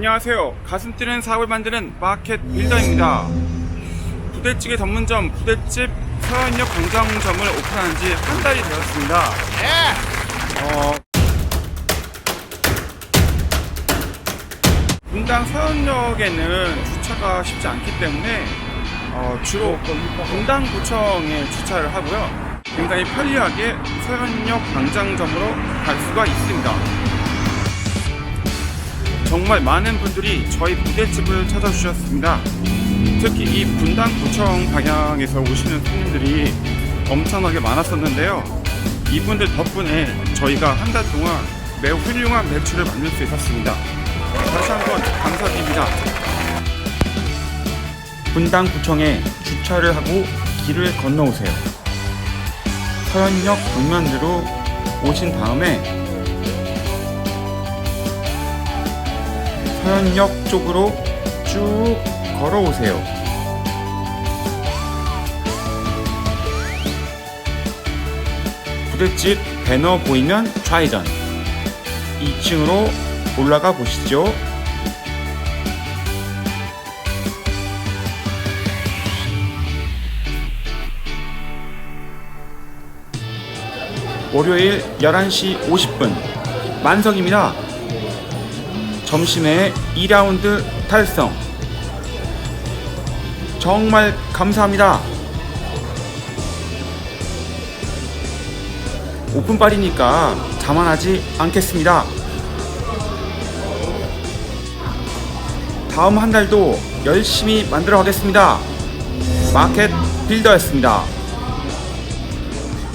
안녕하세요. 가슴 뛰는 사업을 만드는 마켓 빌더입니다. 부대찌개 전문점 부대집 서현역 광장점을 오픈한 지 한 달이 되었습니다. 어, 분당 서현역에는 주차가 쉽지 않기 때문에 어, 주로 분당구청에 주차를 하고요. 굉장히 편리하게 서현역 광장점으로 갈 수가 있습니다. 정말 많은 분들이 저희 부대집을 찾아주셨습니다. 특히 이 분당구청 방향에서 오시는 손님들이 엄청나게 많았었는데요. 이분들 덕분에 저희가 한 달 동안 매우 훌륭한 매출을 만들 수 있었습니다. 다시 한번 감사드립니다. 분당구청에 주차를 하고 길을 건너오세요. 서현역 방면으로 오신 다음에 서현역 쪽으로 쭉 걸어오세요. 부대집 배너 보이면 좌회전. 2층으로 올라가 보시죠. 월요일 11시 50분 만석입니다. 점심에 2라운드 달성. 정말 감사합니다. 오픈빨이니까 자만하지 않겠습니다. 다음 한 달도 열심히 만들어 가겠습니다. 마켓 빌더였습니다.